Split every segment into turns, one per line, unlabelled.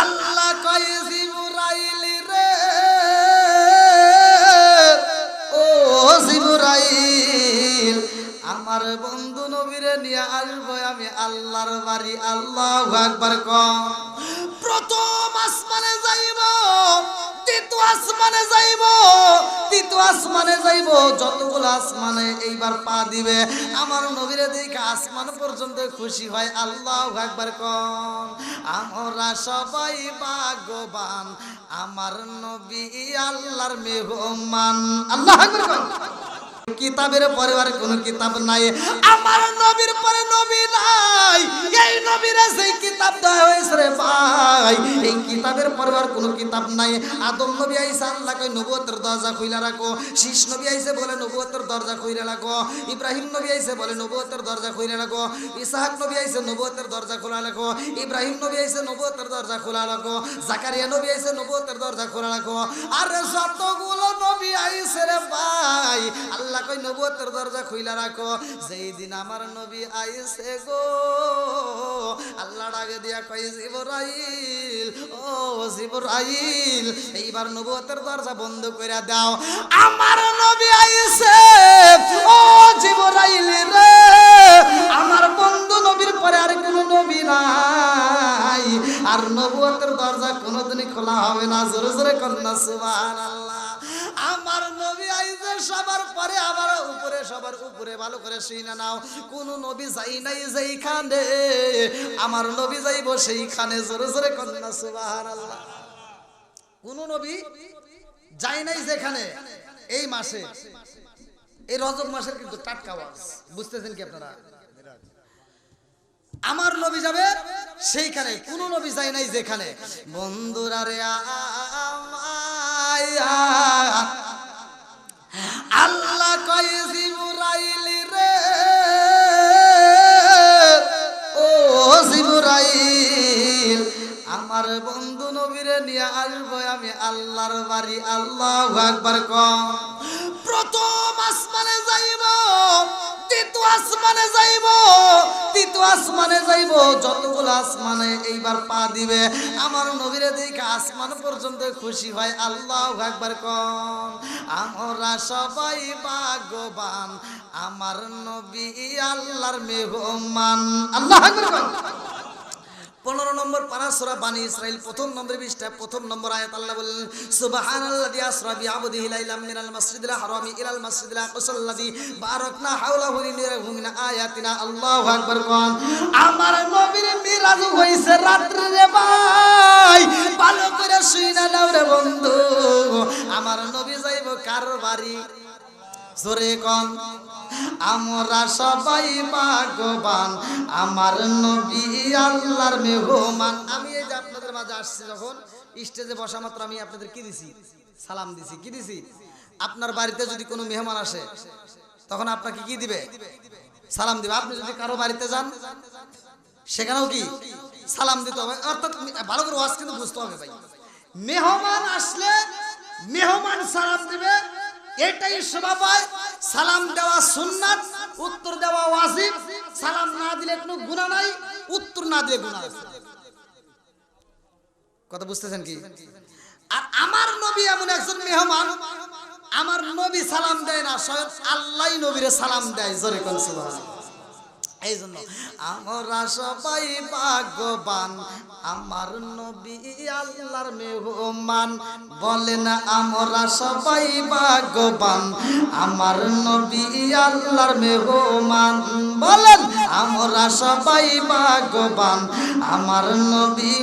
আল্লাহ কয় জিবরাইল রে। ও জিবরাইল, আমার বন্ধু নবীরে নিয়ে আসব আমি আল্লাহর বাড়ি। আল্লাহ একবার কম। প্রথম আসমানে যাইব তৃতীয় আসমানে যাইব, যতগুলো আসমানে এইবার পা দিবে। আমার নবীরে দেখে আসমান পর্যন্ত খুশি হয়, আল্লাহ একবার কম আমরা সবাই ভাগ্যবান, আমার নবী আল্লাহর মেহমান। আল্লাহ কিতাবের পরে আর কোন কিতাব নাই। আমার নবীর পরে নবী নাই। এই নবীর সেই কিতাব দেওয়া হয়েছে রে ভাই। এই কিতাবের পরে কোনো কোন কিতাব নাই। আদম নবী আইসা আল্লাহ কই নবুয়তের দরজা খুইলা রাখো। শীষ নবী আইসে বলে, নবুয়তের দরজা খুইলা রাখো। ইব্রাহিম নবী আইসে বলে, নবুয়তের দরজা খুইলা রাখো। ইসাহাক নবী আইসে, নবুয়তের দরজা খোলা রাখো। ইব্রাহিম নবী আইসে, নবুয়তের দরজা খোলা রাখো। জাকারিয়া নবী আইসে, নবুয়তের দরজা খোলা রাখো। আরে যতগুলো নবী আইসে রে ভাই, আল্লাহ কই নবুয়তের দরজা খুইলা রাখো। যেই দিন আমার নবী আইসে গো। আল্লাহ ডাকে দিয়া কই জিবরাইল, ও জিবরাইল, এইবার নবুয়তের দরজা বন্ধ করে দাও। আমার নবী আইসে, ও জিবরাইল রে, আমার বন্ধু নবীর পরে আর কোনো নবী নাই। আর নবুয়তের দরজা কোনোদিনই খোলা হবে না। জোরে জোরে কন্যা, সুবহানাল্লাহ। সবার পরে, আবার উপরে, সবার উপরে, ভালো করে শুনে নাও। কোন নবী যাই নাই যেইখানে, আমার নবী যাইব সেইখানে, জোরে জোরে কন্যা, সুবহানাল্লাহ। কোন নবী যাই নাই যেখানে, এই মাসে, এই রজব মাসের কিন্তু টাটকা আওয়াজ। বুঝতেছেন কি আপনারা? আমার নবী যাবে সেইখানে, কোন নবী যায় নাই যেখানে। বন্ধুরা রে আমায়া আল্লাহ কয় জিবরাইল রে। ও জিবরাইল, আমার বন্ধু নবীরে নিয়ে আসব আমি আল্লাহর বাড়ি, আল্লাহ একবার কম প্রথম আসমানে যাইব আসমানে যাইব তৃতীয় আসমানে যাইব, যতগুলো আসমানে এইবার পা দিবে। আমার নবীরে দেখে আসমান পর্যন্ত খুশি হয়, আল্লাহ একবার কন, আমরা সবাই ভাগ্যবান, আমার নবী আল্লাহর মেহমান। আল্লাহ একবার কম পনেরো নম্বর পারা সুরা বানি ইসরাইল প্রথম নম্বর বিশটা প্রথম নম্বর আয়াত, আল্লাহ বললেন, সুবহানাল্লাযী আসরা বিআবদিহি লাইলাম মিনাল মাসজিদিল হারামি ইলাল মাসজিদিল আকসাল্লাযী বারাকনা হাওলাহু লিনুরিহু মিন আয়াতিনা। আল্লাহু আকবার, কোন। আমার নবীর মিরাজ হইছে রাত্রে রে ভাই, ভালো করে শুইনা নাও রে বন্ধু। আমার নবী যাইব কার বাড়ি জোরে কন। আমরা সবাই ভাগ্যবান। আমার নবী আল্লাহর মেহমান। আমি এই যে আপনাদের মাঝে আসছি যখন, স্টেজে বসা মাত্র আমি আপনাদের কি দিছি? সালাম দিছি। কি দিছি? আপনার বাড়িতে যদি কোনো মেহমান আসে, তখন আপনাকে কি দিবে? সালাম দিবে। আপনি যদি কারও বাড়িতে যান, সেখানেও কি? সালাম দিতে হবে। অর্থাৎ ভালো করে ওয়াজ কিন্তু বুঝতে হবে ভাই। মেহমান আসলে মেহমান সালাম দিবে। এটাই শোভা পায় সালাম দেওয়া সুন্নাত, উত্তর দেওয়া ওয়াজিব। সালাম না দিলে কোনো গুণা নাই, উত্তর না দিলে গুণা আছে। কথা বুঝতেছেন কি? আর আমার নবী এমন একজন মেহমান, আমার নবী সালাম দেয় না, স্বয়ং আল্লাহ নবীরে সালাম দেয়, জোরে কোন সুবহানাল্লাহ। এই জন্য আমরা সবাই ভাগ্যবান। আমার নবী আল্লাহর মেহমান। বলেন আমরা সবাই ভাগ্যবান। আমার নবী আল্লাহর মেহমান। বলেন আমরা সবাই ভাগ্যবান। আমার নবী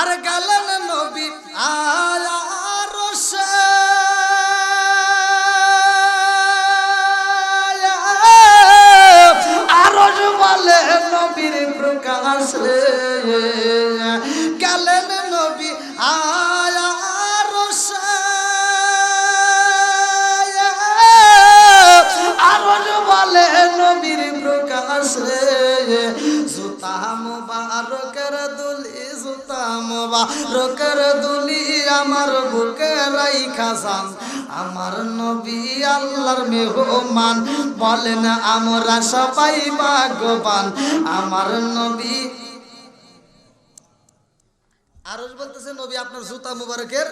আর গেলেন নবী আলা রে গেলেন নবী আয়া বলে নবী নবীর প্রকাশে জুতা মুবারকের দুলি জুতা মুবারকের দুলি আমার বুকে রাইখা যান আমার নবী আল্লাহর মেহমান বলেন, আমরা সবাই ভাগ্যবান। আমার নবী আরজ বলতেছে, নবী, আপনার জুতা মুবারকের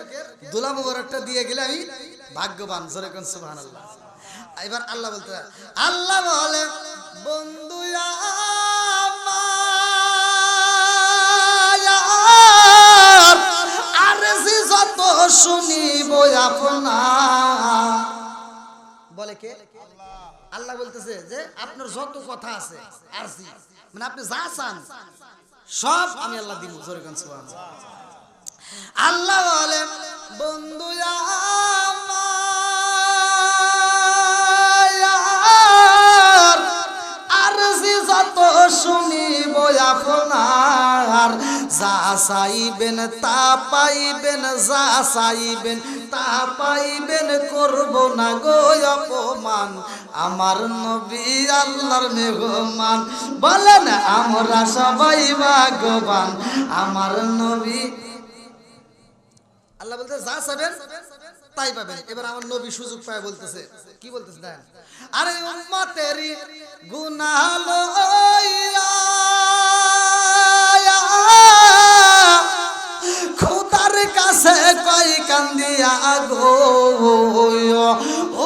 দুলা মুবারকটা দিয়ে গেলে আমি ভাগ্যবান। যেরকম সুবহান আল্লাহ এবার আল্লাহ বলতে, আল্লাহ বলে বন্ধু শুনিব বলে কে? আল্লাহ বলতেছে যে, আপনার যত কথা আছে, আরজি। মানে আপনি যা চান, সব আমি আল্লাহ দিব আল্লাহ বলে বন্ধু যা চাইবেন তা পাইবেন, যা চাইবেন তা পাইবেন, করব না গো অপমান। আমার নবী আল্লাহর মেহমান, বলেন আমরা সবাই ভাগ্যবান। আমার নবী আল্লাহ বলতে যা চাবেন তাই পাবেন। এবার আমার নবী সুযোগ পায় বলতেছে, কি বলতেছে দেন আরে উম্মতেরি গুনাহ লইয়া কান্দিয়া গো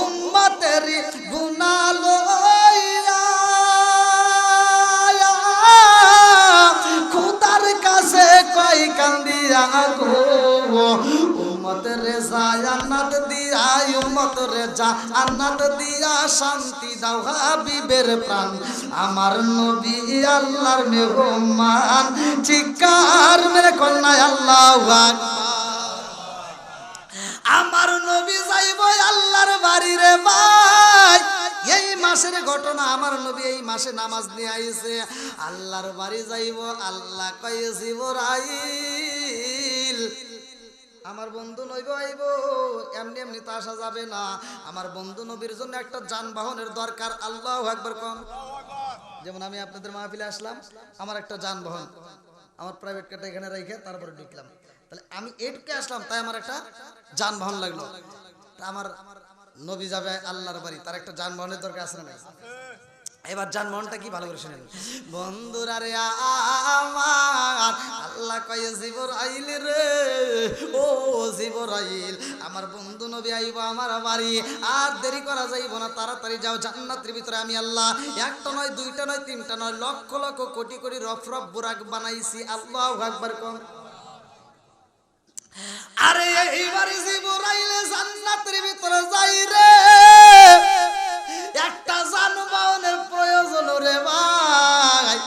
উম্মতেরি গুনাহ লইয়া, খুদার কাছে কই কান্দিয়া গো উম্মত রে জান্নাত দিয়া উম্মত রে জান্নাত দিয়া শান্তি দাও হাবিবের প্রাণ। আমার নবী আল্লাহর মেহমান চিকার মেরে কন্যা আল্লাহু আকবার। আমার নবী যাইব আল্লাহর বাড়ি রে ভাই। এই মাসের ঘটনা আমার নবী এই মাসে নামাজ নিয়ে আইছে। আল্লাহর বাড়ি যাইব, আল্লাহ কয়ে জিবরাইল। আমার বন্ধু নইব আইব, এমনি এমনি তো আসা যাবে না। আমার বন্ধু নবীর জন্য একটা যানবাহনের দরকার, আল্লাহ একবার কম যেমন আমি আপনাদের মাহফিলে আসলাম, আমার একটা যানবাহন। আমার প্রাইভেট কারটা এখানে রেখে তারপরে ঢুকলাম। তাহলে আমি এটুকে আসলাম, তাই আমার একটা যানবাহন লাগল। আমার নবী যাবে আল্লাহর বাড়ি, তার একটা যানবাহনের দরকার আছে না? এবার যানবাহনটা কি ভালো করে শুনেন। বন্ধুরা রে আমার, আল্লাহ কয়ে জীবর আইল রে, ও জীবর আইল আমার বন্ধু নবী আইব আমার বাড়ি, আর দেরি করা যাইব না, তাড়াতাড়ি যাও জান্নাতের ভিতরে। আমি আল্লাহ, একটা নয়, দুইটা নয়, তিনটা নয়, লক্ষ লক্ষ কোটি কোটি রফ রফ বুরাক বানাইছি, আল্লাহ একবার কম। আরে এইবারে জিবরাইলে জান্নাতের ভিতরে যাই রে। একটা যানবাহনের প্রয়োজন রে ভাই।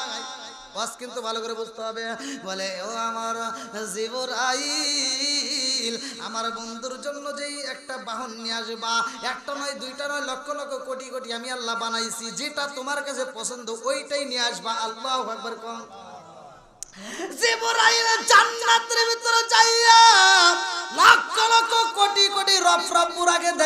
বাস কিন্তু ভালো করে বুঝতে হবে। বলে, ও আমার জিবরাইল, আমার বন্ধুর জন্য যেই একটা বাহন নিয়ে আসবা, একটা নয়, দুইটা নয়, লক্ষ লক্ষ কোটি কোটি আমি আল্লাহ বানাইছি, যেটা তোমার কাছে পছন্দ, ওইটাই নিয়ে আসবা। আল্লাহ একবার কম। বুরাকের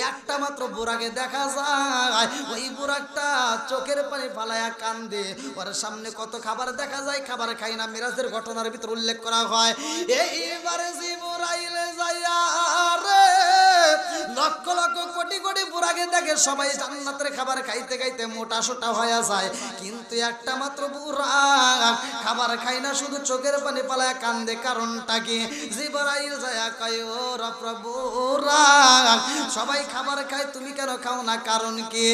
একটা মাত্র দেখা যায়। ওই বুরাকটা চোখের পানি ফালায়া কান্দে। ওর সামনে কত খাবার দেখা যায়, খাবার খাই না, মিরাজের ঘটনার ভিতর উল্লেখ করা হয়। এইবারে যাইয়া রে লক্ষ লক্ষ কোটি কোটি বুড়াকে দেখে সবাই জান্নাতের খাবার খাইতে খাইতে মোটা সোটা হয়ে যায়। কিন্তু একটা মাত্র বুড়া খাবার খাই না, শুধু চোখের পানি পালায় কান্দে। কারণটা কি? জিবরাইল যায় কয়, ও সবাই খাবার খায়, তুমি কেন খাও না? কারণ কি?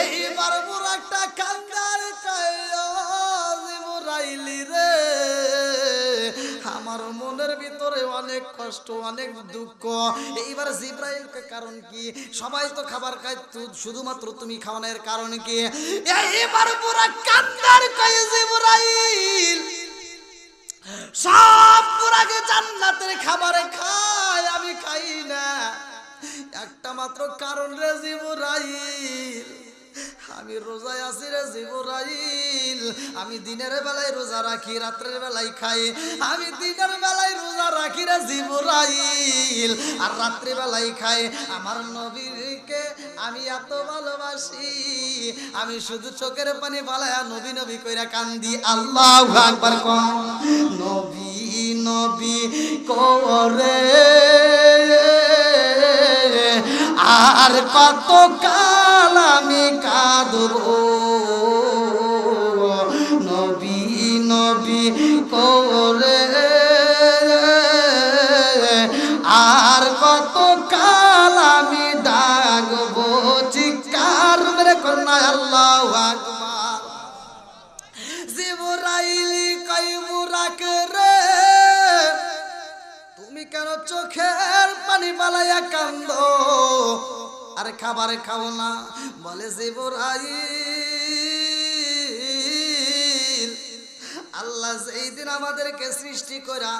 এইবার বুড়াটা কান্দার কয় রে আমার মনের ভিতরে অনেক কষ্ট, অনেক দুঃখ। এইবার জিব্রাইলকে কারণ কি? সবাই তো খাবার খায় শুধুমাত্র তুমি খাওয়ানোর কারণ কি? এইবার পুরা কান্দার কয়ে জিব্রাইল, সব পুরাকে জান্নাতের খাবারে খায়, আমি খাই না। একটা মাত্র কারণ রে জিবরাইল। আমি রোজায় আছি রে জিবরাইল। আমি দিনের বেলায় রোজা রাখি, রাত্রের বেলায় খাই। আমি দিনের বেলায় রোজা রাখি রে জিবরাইল। আর রাত্রি বেলায় খায় আমার নবীকে আমি এত ভালোবাসি। আমি শুধু চোখের পানি বালায়া নবী নবী কইরা কান্দি, আল্লাহ নবী নবী করে আর কত কাল আমি কাঁদবো? কেন চোখের পানি বালাইয়া কান্দ? আর খাবার খাও না, বলে জিবরাইল আল্লাহ যেই দিন আমাদেরকে সৃষ্টি করা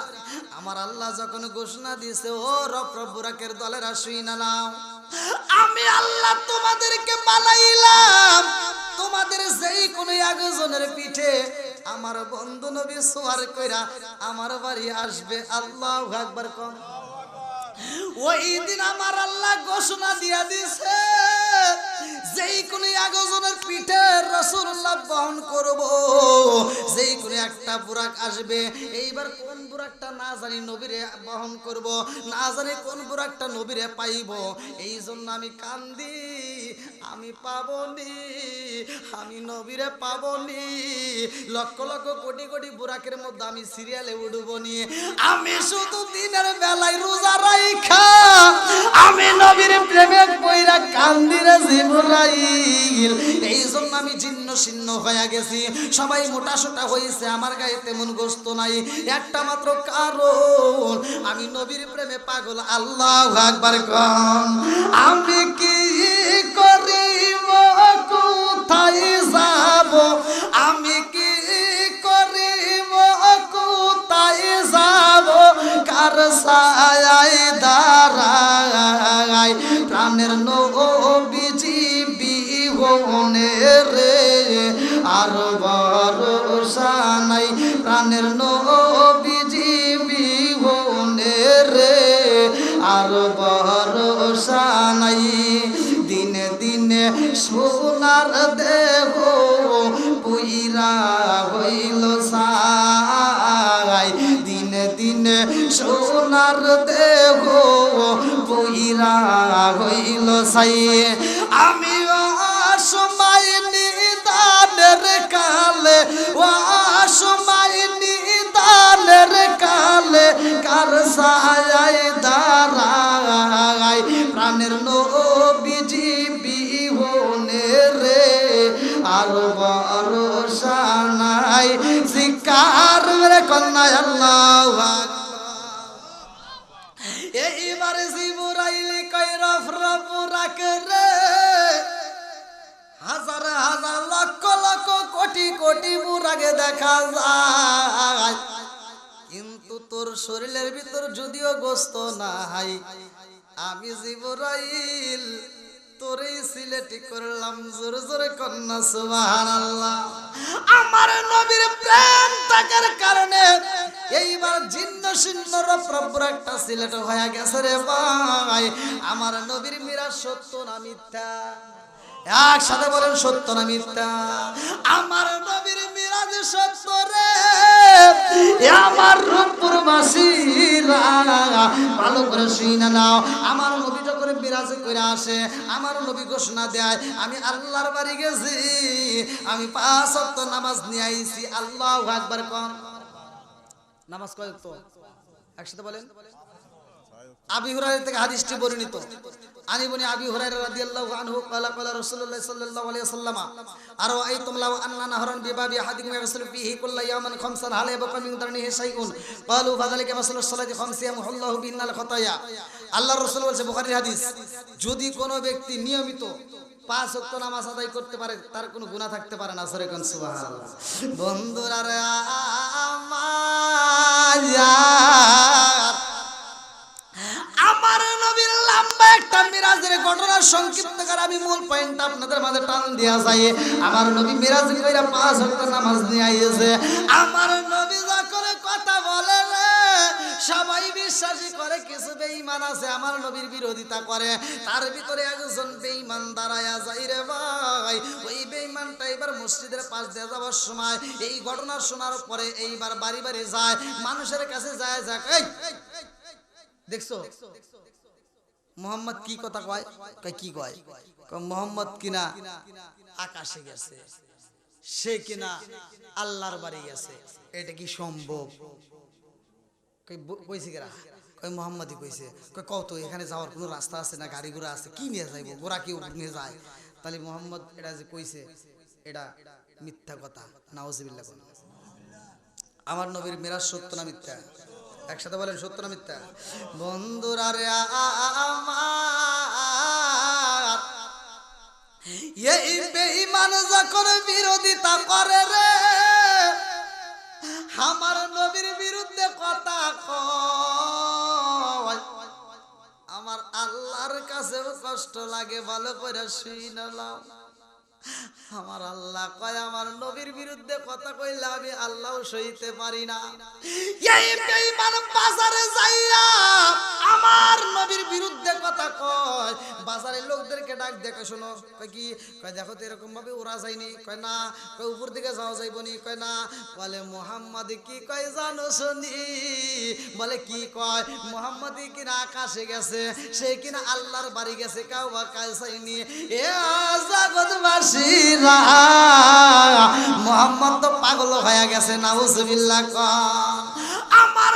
আমার আল্লাহ যখন ঘোষণা দিয়েছে, ও রব রব্বুরাকের দলের আসুই না আমি আল্লাহ তোমাদেরকে বানাইলাম তোমাদের যেই কোনো একজনের পিঠে আমার বন্ধু নবী সোয়ার কইরা আমার বাড়ি আসবে, আল্লাহ একবার কম। ওই দিন আমার আল্লাহ ঘোষণা দিয়া দিছে যেই কোন একজনের পিঠে রসুল্লাহ বহন করব, যেই কোন একটা বুরাক আসবে। এইবার কোন বুরাকটা না জানি নবীরে বহন করব, না জানি কোন বুরাকটা নবীরে পাইব এই জন্য আমি কান্দি আমি পাবনি, আমি নবীরে পাবনি। লক্ষ লক্ষ কোটি কোটি বুরাকের মধ্যে আমি সিরিয়ালে উঠবনি। আমি শুধু দিনের বেলায় রোজা রাইখা, আমি নবীর প্রেমে কইরা কান্দিরে জিবরাইল। এই জন্য আমি জিন্ন শীর্ণ হয়ে গেছি। সবাই মোটা সোটা হয়েছে আমার গায়ে তেমন গোস্ত নাই। একটা মাত্র কারণ, আমি নবীর প্রেমে পাগল, আল্লাহ আকবার কম। আমি কি করিব সোনার দেহ পুইরা হইল সাই। দিনে দিনে সোনার দেহ পুইরা হইল সাই। আমি সময় নিদানের কালে, ও সময় নিদানের কালে কার সায় দাঁড়ায় প্রাণের নবীজি আর ভরসা নাই শিকার রে কন্যা আল্লাহ এইবারে জিবুরাইলি কই রফ রফ রাখ রে। হাজার হাজার লক্ষ লক্ষ কোটি কোটি মুরাগে দেখা যায়। কিন্তু তোর শরীরের ভিতর যদিও গোস্ত নাই, আমি জিবরাইল তোরেই সিলেটি করলাম, জোরে কন্যা, সুবহানাল্লাহ। আমার নবীর প্রেম থাকার কারণে এইবার জিন্ন একটা সিলেট হয়ে গেছে রে ভাই। আমার নবীর সত্য না মিথ্যা? একসাথে বলেন, সত্য না মিথ্যা? আমার নবীর মিরাজ সত্য রে। আমার ভালো করে নাও। আমার করে আসে, আমার নবী ঘোষণা দেয়, আমি আল্লাহর বাড়ি গেছি, আমি পাঁচ ওয়াক্ত নামাজ নিয়ে আইছি, আল্লাহ একবার কম নামাজ কয়েক তো একসাথে বলেন। আবি হুরায়রা থেকে হাদিসটি বর্ণিত। আনি বনি আবি হুরায়রা রাদিয়াল্লাহু আনহু ক্বালা ক্বালা রাসূলুল্লাহ সাল্লাল্লাহু আলাইহি ওয়াসাল্লাম আর আইতুম লাউ আন্না নাহরান বিবাবি আহাদিকুম ইয়াগসিলু ফিহি কুল্লা ইয়াওমান খামসান হাল ইয়াবকা মিন দারনিহি শাইউন? ক্বালু, ফাযালিকা মাসালু সালাতি খামসি ইয়ামহুল্লাহু বিন্নাল খাতায়া। আল্লাহর রাসূল বলেছে, বুখারীর হাদিস, যদি কোনো ব্যক্তি নিয়মিত পাঁচ ওয়াক্ত নামাজ আদায় করতে পারে, তার কোনো গুনাহ থাকতে পারে না। সরে কোন সুবহানাল্লাহ। বন্ধুরা রে আমার আমার নবীর যাই। বিরোধিতা করে। তার ভিতরে একজন বেঈমান দাঁড়ায়া যায় রে ভাই, ওই বেঈমানটা এবার মসজিদের পাশ দিয়ে যাওয়ার সময়, এই ঘটনা শোনার পরে এইবার বাড়ি বাড়ি যায়, মানুষের কাছে যায়, যাক দেখছ? মোহাম্মদ কি কথা কয়? কয়, কি কয়? মোহাম্মদ কিনা আকাশে গেছে, সে কিনা আল্লাহর বাড়ি গেছে, এটা কি সম্ভব? কইছে কেরা? কই মোহাম্মদই কইছে। কই কত এখানে যাওয়ার কোনো রাস্তা আছে না গাড়ি ঘোড়া আছে? কি নিয়ে যাইব? কি উপর নিয়ে যায়? তাহলে মোহাম্মদ এটা যে কইছে, এটা মিথ্যা কথা। নাউজুবিল্লাহ আমার নবীর মেরাজ সত্য না মিথ্যা? একসাথে বলেন সত্য না মিথ্যা? বন্ধুরা রে আমার, এই যখন বিরোধিতা করে রে, আমার নবীর বিরুদ্ধে কথা আমার আল্লাহর কাছেও কষ্ট লাগে, ভালো করে শুই আমার আল্লাহ কয়, আমার নবীর বিরুদ্ধে কথা কইলে আমি আল্লাহ সইতে পারি না। এই বেঈমান বাজারে যাইয়া আমার নবীর বিরুদ্ধে কথা কয়। বাজারের লোকদেরকে ডাক দেখে শোনো। কয় কি? কয়, দেখো তো এরকম ভাবে ওরা যায়নি। কয় না, কয় উপর দিকে যাওয়া যাইব নি। কয় না, বলে, মোহাম্মদ কি কয় জানো শুনি? বলে, কি কয়? মোহাম্মদ কিনা আকাশে গেছে, সে কিনা আল্লাহর বাড়ি গেছে কেউ বা কাজ চাইনি এ মোহাম্মদ তো পাগল হয়ে গেছে না আমার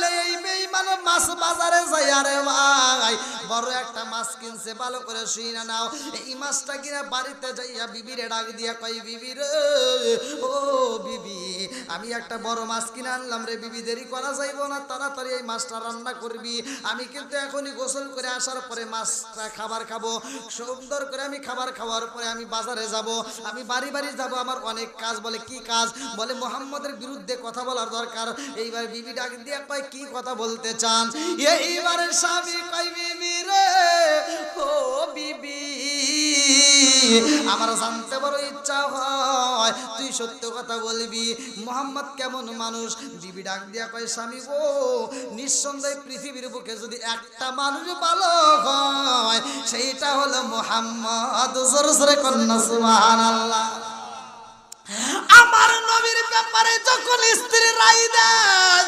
কথা এই মাছ বাজারে যাই আরে ভাই, বড় একটা মাছ কিনছে, ভালো করে শুই না নাও। এই মাছটা কিনা বাড়িতে যাইয়া বিবিরে ডাক দিয়া কই ও বিবি, আমি একটা বড় মাছ কিনে আনলাম রে, বিবি দেরি করা যাইব না, তাড়াতাড়ি এই মাছটা রান্না করবি। আমি কিন্তু এখনই গোসল করে আসার পরে মাছটা খাবার খাব। সুন্দর করে আমি খাবার খাওয়ার পরে আমি বাজারে যাব। আমি বাড়ি বাড়ি যাব, আমার অনেক কাজ বলে, কি কাজ? বলে, মোহাম্মদের বিরুদ্ধে কথা বলার দরকার। এইবার বিবি ডাক দিয়ে কয় কি কথা বলতে চান? এইবারে স্বামী কয়, বিবি রে, ও বিবি, আমার জানতে বড় ইচ্ছা হয়, তুই সত্য কথা বলবি। মোহাম্মদ কেমন মানুষ? বিবি ডাক দিয়া কয়, স্বামী গো, নিঃসন্দেহে পৃথিবীর বুকে যদি একটা মানুষ ভালো হয়, সেইটা হলো মোহাম্মদ। জোরে জোরে কন্যা, সুবহানাল্লাহ। আমার নবীর ব্যাপারে যখন স্ত্রী রাই দেয়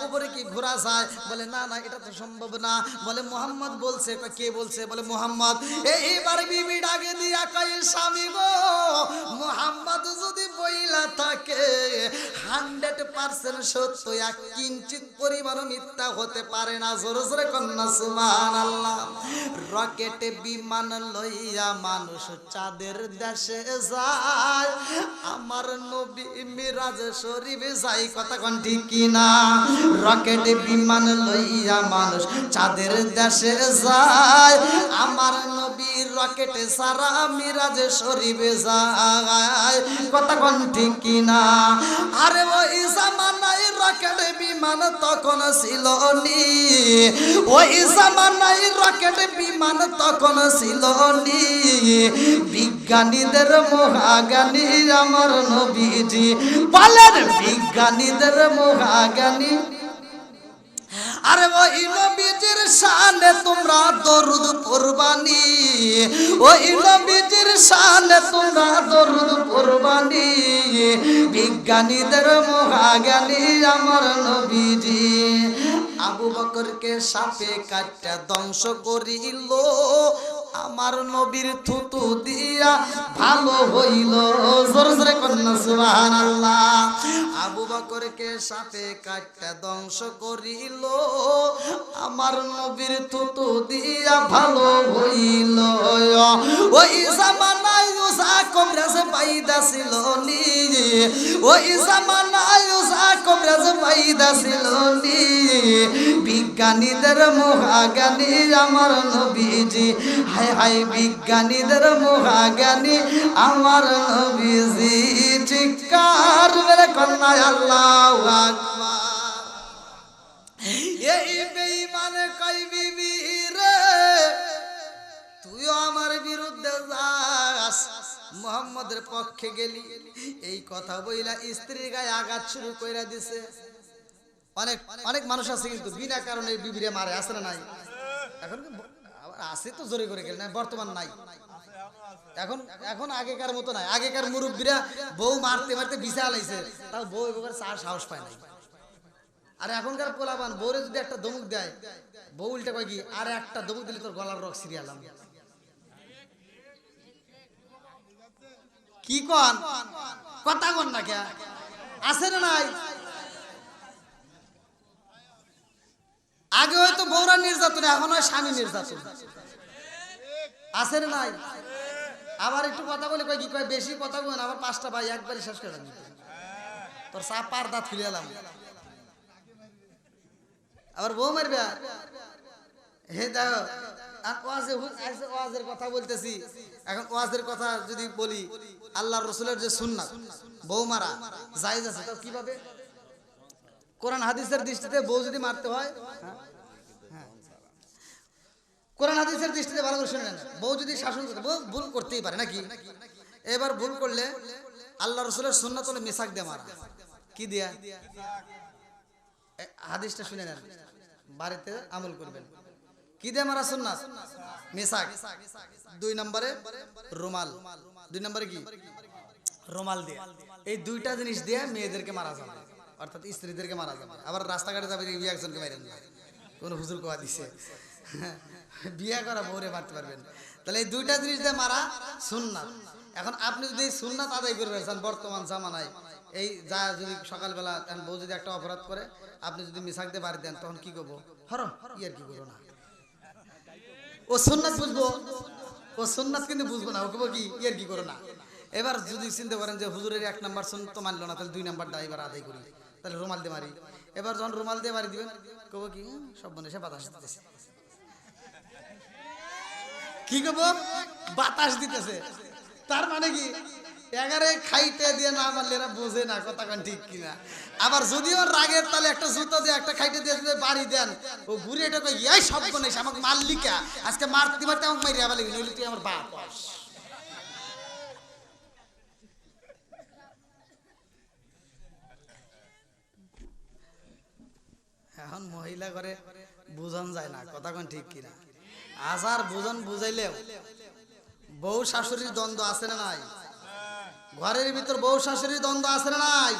উপরে কি ঘোরা যায়? বলে, না না, এটা তো সম্ভব না। বলে, মোহাম্মদ বলছে। কে বলছে? বলে, মোহাম্মদ। এইবার বিবি ডাকে দিয়া কয়, স্বামী যদি বইলা থাকে হান্ড্রেড পার্সেন্ট সত্য এক কিঞ্চিত পরিমাণ মিথ্যা হতে পারে না। জোরে জোরে কন্যা সুমান আল্লাহ রকেট বিমান লইয়া মানুষ চাঁদের দেশে যায়। আমার নবী মিরাজ শরীফ যাই, কথা কোন ঠিক কিনা? রকেট বিমান লইয়া মানুষ চাঁদের দেশে যায়। আমার নবী রকেটে সারা মিরাজ শরীফ যায়। কথা কোন ঠিক কিনা? আরে ওই জামানায় রকেট বিমান তখন ছিল নি। ওই জামানায় রকেট বিমান তখন ছিল নি। বিজ্ঞানীদের মহাজ্ঞানী আমার নবীজি বলেন, বিজ্ঞানীদের মহাজ্ঞানী আরে ওই নবীজির শানে তোমরা দরুদ পড়বানি ওই নবীজির শানে তোমরা দরুদ পড়বানি বিজ্ঞানীদের মহাজ্ঞানী আমার নবীজি। আবু বকরকে সাপে কাটটা ধ্বংস করিল। আমার নবীর থুতু দিয়া ভালো হইল। জোর জোরে কন্যা, সুবহানাল্লাহ। আবু বকরকে সাপে কাটটা ধ্বংস করিল। আমার নবীর থুতু দিয়া ভালো হইল। ওই জামানায় উসা কমরাজ পাইদা ছিল পাইদা বিজ্ঞানীদের মহাজ্ঞানী আমার নবীজি। হায় হায় বিজ্ঞানীদের মহাজ্ঞানী আমার নবীজি। চিৎকার মেরে কন্যা আল্লাহ এই বেঈমানে কই বিবি তুইও আমার বিরুদ্ধে যাস। মোহাম্মদের পক্ষে গেলি। এই কথা বইলা স্ত্রীর গায়ে আঘাত শুরু কইরা দিছে। অনেক অনেক মানুষ আছে কিন্তু বিনা কারণে বিবিরে মারে, আছে না নাই? এখন আছে তো জোরে করে গেলে, না, বর্তমান নাই। এখন এখন আগেকার মতো নাই। আগেকার মুরব্বীরা বউ মারতে মারতে বিছা লাইছে। তাও বউ এবার চার সাহস পায় নাই। আর এখনকার পোলাবান বউরে যদি একটা দমুক দেয়, বউ উল্টা কয় কি, আর একটা দমুক দিলে তোর গলার রক সিরিয়ালাম কি কন? কথা কন না কে? আছে না নাই? আগে হয়তো বউরা নির্যাতন, এখন হয় স্বামী নির্যাতন। আছে না নাই? আবার একটু কথা বলে কয় কি কয়, বেশি কথা বলেন, আবার পাঁচটা ভাই একবারই শেষ করে তোর চা পার দাঁত এলাম। আবার বউ মারবে ওয়াজের কথা বলতেছি। এখন ওয়াজের কথা যদি বলি রসুলের যে হাদিসের দৃষ্টিতে বউ যদি মারতে হয় হ্যাঁ? হাদিসের দৃষ্টিতে ভালো করে শুনে নেন বউ যদি শাসন বউ ভুল করতেই পারে, নাকি? এবার ভুল করলে আল্লাহ রসুলের সুন্নাত হলে মেসাক দিয়ে মারা। কি দিয়া? হাদিসটা শুনে নেন। বাড়িতে আমল করবেন। কি দিয়ে মারা সুন্নাত মেসাক। দুই নম্বরে রুমাল। দুই নম্বরে কি? রুমাল দিয়ে। এই দুইটা জিনিস দিয়ে মেয়েদেরকে মারা যাবে। অর্থাৎ স্ত্রীদেরকে মারা যাবে। আবার রাস্তাঘাটে যাবে দেখবি একজনকে মারেন না। কোন হুজুর কোয়া দিছে। বিয়ে করা বউরে মারতে পারবেন। তাহলে এই দুইটা জিনিস দিয়ে মারা সুন্নাত। এখন আপনি যদি সুন্নাত আদায় করবেন চান বর্তমান জামানায়, এই যা যদি সকালবেলা বউ যদি একটা অপরাধ করে, আপনি যদি মিশাক দিয়ে বাড়ি দেন, তখন কি করব? হর ইয়ার কি করব না। ও সন্ন্যাস বুঝব? ও সন্ন্যাস কিন্তু বুঝব না, ওকে কি, ইয়ার কি করো না? এবার যদি চিন্তা করেন যে হুজুরের এক নাম্বার শুন তো মানলো না, তাহলে দুই নাম্বারটা এবার আদায় করি, তাহলে রুমাল দিয়ে মারি। এবার যখন রুমাল দিয়ে মারি দিবেন, কব কি সব মনে সে বাতাস দিতেছে। কি কব? বাতাস দিতেছে। তার মানে কি? এগারে খাইতে দিয়ে না মারলে এরা বোঝে না, কথা কান ঠিক কিনা। আবার যদিও রাগের তাহলে একটা জুতো দিয়ে একটা খাইতে দিয়ে বাড়ি দেন, ও ঘুরে এটা কই এই সব নেই আমাকে মারলিকা? আজকে মারতে মারতে আমাকে মারি আবার নইলে তুই আমার বাপ এখন মহিলা করে বুঝন যায় না, কথা কোন ঠিক কিনা। আসার বুঝন বুঝাইলেও বউ শাশুড়ির দ্বন্দ্ব আছে না নাই? ঘরের ভিতর বউ শাশুড়ির দ্বন্দ্ব না নাই?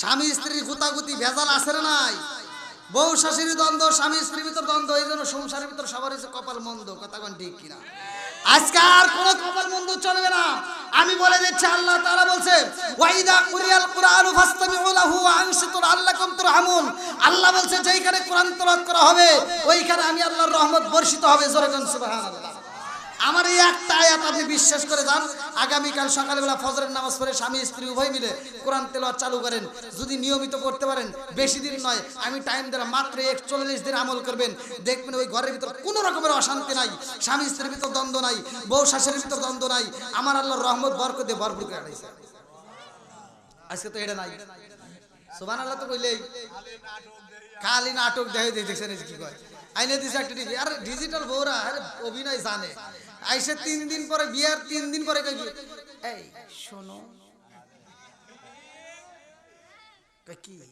স্বামী স্ত্রীর গুতাগুতি ভেজাল না নাই? বউ শাশুড়ির দ্বন্দ্ব, স্বামী স্ত্রীর ভিতর দ্বন্দ্ব, এই জন্য সংসারের ভিতর সবার হচ্ছে কপাল মন্দ। কথা কোন ঠিক কিনা? আজকে আর কোন কপাল মন্দ চলবে না। আমি বলে দিচ্ছি, আল্লাহ তাআলা বলছে, ওয়াইদা কুরিয়াল কুরআনু ফাসতামিউ লাহু ওয়া আনসিতু আল্লাকুম তুরহামুন। আল্লাহ বলছে, যেইখানে কোরআন তেলাওয়াত করা হবে, ওইখানে আমি আল্লাহর রহমত বর্ষিত হবে। জোরে সুবহানাল্লাহ। আমার এই একটা আয়াত আপনি বিশ্বাস করে যান, আগামীকাল সকালবেলা ফজরের নামাজ পড়ে স্বামী, স্ত্রী উভয় মিলে কোরআন তেলাওয়াত চালু করেন। যদি নিয়মিত করতে পারেন, বেশি দিন নয়, আমি টাইম দিলাম মাত্র একচল্লিশ দিন আমল করবেন। দেখবেন ওই ঘরের ভিতর কোনো রকমের অশান্তি নাই, স্বামী, স্ত্রীর ভিতর দ্বন্দ্ব নাই, বউ, শাশুড়ির ভিতর দ্বন্দ্ব নাই, আমার আল্লাহর রহমত, বরকত ভরপুর করে আজকে তো এটা নাই। সুবান আল্লাহ তো কইলেই, খালি নাটক দেখে দেখছেন কি কয়? আইনে দিছে একটা টিভি আর ডিজিটাল বউরা অভিনয় জানে। আইসে তিন দিন পরে বিয়ার তিন দিন পরে কই কি, এই শোনো। কি?